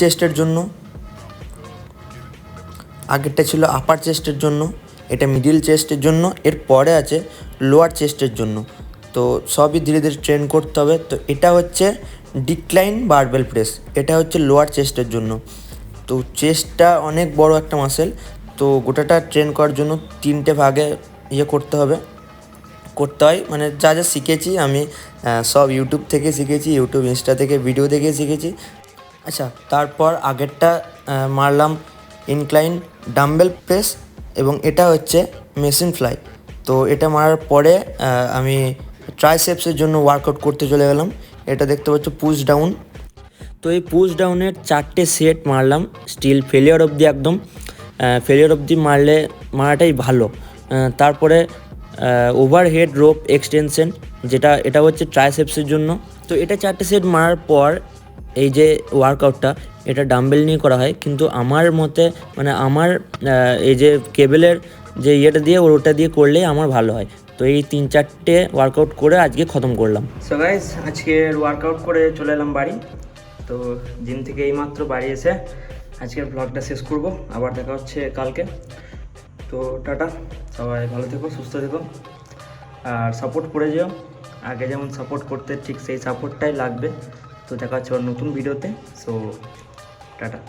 চেস্টের জন্য। আগেরটা ছিল আপার চেস্টের জন্য, এটা মিডিল চেস্টের জন্য, এর পরে আছে লোয়ার চেস্টের জন্য। তো সবই ধীরে ধীরে ট্রেন করতে হবে। তো এটা হচ্ছে ডিক্লাইন বারবেল প্রেস এটা হচ্ছে লোয়ার চেস্টের জন্য। তো চেস্টটা অনেক বড় একটা মাসেল তো গোটাটা ট্রেন করার জন্য তিনটে ভাগে ইয়ে করতে হবে। করতে হয় মানে যা যা শিখেছি আমি সব ইউটিউব থেকে শিখেছি ইউটিউব ইনস্টা থেকে ভিডিও দেখে শিখেছি। আচ্ছা তারপর আগেরটা মারলাম ইনক্লাইন ডাম্বেল প্রেস এবং এটা হচ্ছে মেশিন ফ্লাই তো এটা মারার পরে আমি ট্রাইসেপসের জন্য ওয়ার্কআউট করতে চলে গেলাম। এটা দেখতে পাচ্ছ পুশ ডাউন তো এই পুশ ডাউনের চারটে সেট মারলাম স্টিল ফেলিয়ার অবধি একদম। ফেলিয়ার অবধি মারলে, মারাটাই ভালো। তারপরে ওভার হেড রোপ এক্সটেনশন যেটা, এটা হচ্ছে ট্রাইসেপসের জন্য। তো এটা চারটে সেট মারার পর এই যে ওয়ার্কআউটটা এটা ডাম্বেল নিয়ে করা হয়। কিন্তু আমার মতে মানে আমার এই যে কেবেলের যে ইয়েটা দিয়ে, ওটা দিয়ে করলেই আমার ভালো হয়। তো এই তিন চারটে ওয়ার্কআউট করে আজকে খতম করলাম। সো গাইজ আজকের ওয়ার্কআউট করে চলে এলাম বাড়ি। তো জিম থেকে এইমাত্র বাড়ি এসে আজকের ব্লগটা শেষ করব। আবার দেখা হচ্ছে কালকে। তো টাটা, সবাই ভালো থেকো, সুস্থ থেকো। আর সাপোর্ট করে যেও। আগে যেমন সাপোর্ট করতে, ঠিক সেই সাপোর্টটাই লাগবে। তো দেখা হচ্ছে নতুন ভিডিওতে। So tata.